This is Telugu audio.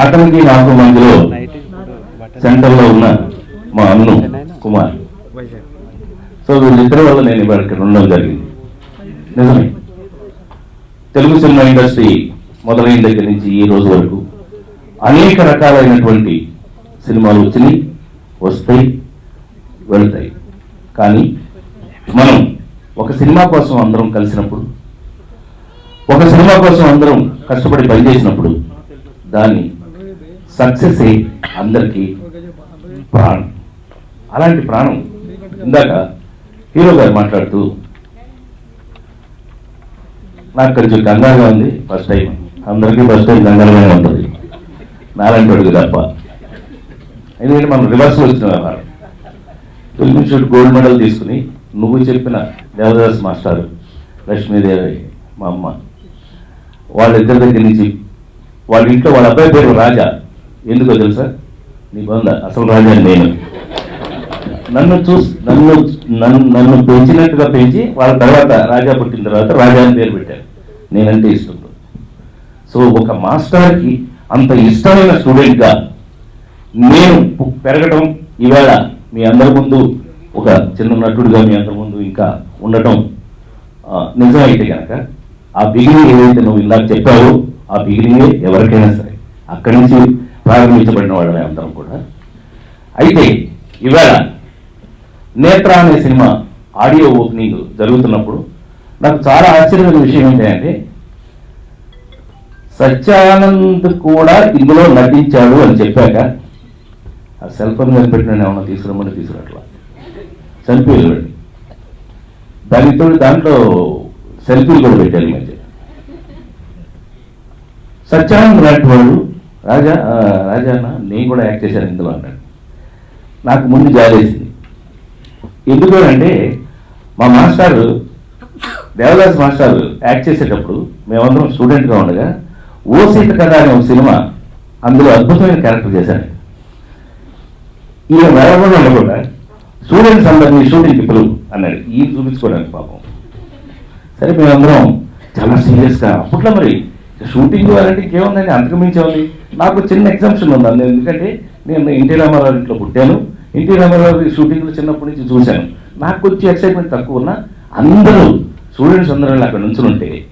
అతనికి నాకు మధ్యలో సెంటర్లో ఉన్న మా అన్ను కుమార్. సో వీళ్ళిద్దరి వల్ల నేను ఇవాళ ఇక్కడ ఉండడం జరిగింది. నిజమే. తెలుగు సినిమా ఇండస్ట్రీ మొదలైన దగ్గర నుంచి ఈ రోజు వరకు అనేక రకాలైనటువంటి సినిమాలు వచ్చినాయి వస్తాయి వెళ్తాయి. కానీ మనం ఒక సినిమా కోసం అందరం కలిసినప్పుడు ఒక సినిమా కోసం అందరం కష్టపడి పనిచేసినప్పుడు దాన్ని సక్సెస్ అందరికీ ప్రాణం. అలాంటి ప్రాణం ఇందాక హీరో గారు మాట్లాడుతూ నాకు కొంచెం కంగారుగా ఉంది ఫస్ట్ టైం అందరికీ ఫస్ట్ టైం కంగారుగానే ఉంటుంది. నారాయణ పడుగు తప్ప. ఎందుకంటే మనం రివర్స్ వచ్చిన వ్యవహారం. ఫిల్మ్ షూట్ గోల్డ్ మెడల్ తీసుకుని నువ్వు చెప్పిన దేవదాస్ మాస్టర్ లక్ష్మీదేవి మా అమ్మ. వాళ్ళిద్దరి దగ్గర నుంచి వాళ్ళ ఇంట్లో వాళ్ళ అబ్బాయి పేరు రాజా. ఎందుకో తెలుసా? నీ బంద అసలు రాజాని నేను. నన్ను చూసి నన్ను నన్ను నన్ను పెంచినట్టుగా పెంచి వాళ్ళ తర్వాత రాజా పుట్టిన తర్వాత రాజా అని పేరు పెట్టారు. నేనంటే ఇష్టం. సో ఒక మాస్టర్కి అంత ఇష్టమైన స్టూడెంట్గా నేను పెరగటం పెరగడం ఈవేళ మీ అందరి ముందు ఒక చిన్న నటుడిగా మీ అందరి ముందు ఇంకా ఉండటం నిజమైతే కనుక ఆ బిగినింగ్ ఏదైతే నువ్వు ఇందాక చెప్పావో ఆ బిగినింగే ఎవరికైనా సరే. అక్కడి నుంచి ప్రారంభించబడిన వాళ్ళమే అందరం కూడా. అయితే ఇవాళ నేత్ర అనే సినిమా ఆడియో ఓపెనింగ్ జరుగుతున్నప్పుడు నాకు చాలా ఆశ్చర్యమైన విషయం ఏంటంటే సత్యానంద్ కూడా ఇందులో నటించాడు అని చెప్పాక ఆ సెల్ ఫోన్ మీద పెట్టిన ఏమన్నా తీసుకురమ్మని తీసుకురట్లా చనిపోయాడు దానితో దాంట్లో సెల్ఫీలు కూడా పెట్టారు ఈ మధ్య. సత్యానంద్ లాంటి వాళ్ళు రాజా రాజా అన్న నేను కూడా యాక్ట్ చేశాను ఇందులో అన్నాడు. నాకు ముందు జాలేసింది ఎందుకు అంటే మా మాస్టారు దేవదాస్ మాస్టారు యాక్ట్ చేసేటప్పుడు మేమందరం స్టూడెంట్గా ఉండగా ఓ సీత కథ అనే ఒక సినిమా అందులో అద్భుతమైన క్యారెక్టర్ చేశాను ఈ వెళ్ళకుండా ఉండకుండా స్టూడెంట్స్ అందరినీ షూటింగ్కి పిలువు అన్నాడు. ఈ చూపించుకోవడానికి పాపం. సరే మేమందరం చాలా సీరియస్గా అప్పట్లో మరి షూటింగ్ అంటే ఏముందండి అంతకు మించి ఉంది నాకు చిన్న ఎగ్జామ్షన్ ఉంది. అందు- ఎందుకంటే నేను ఎన్టీ రామారావు ఇంట్లో పుట్టాను. ఎన్టీ రామారావు షూటింగ్లు చిన్నప్పటి నుంచి చూశాను. నాకు కొంచెం ఎక్సైట్మెంట్ తక్కువ ఉన్నా అందరూ స్టూడెంట్స్ అందరూ అక్కడ నుంచుని ఉంటే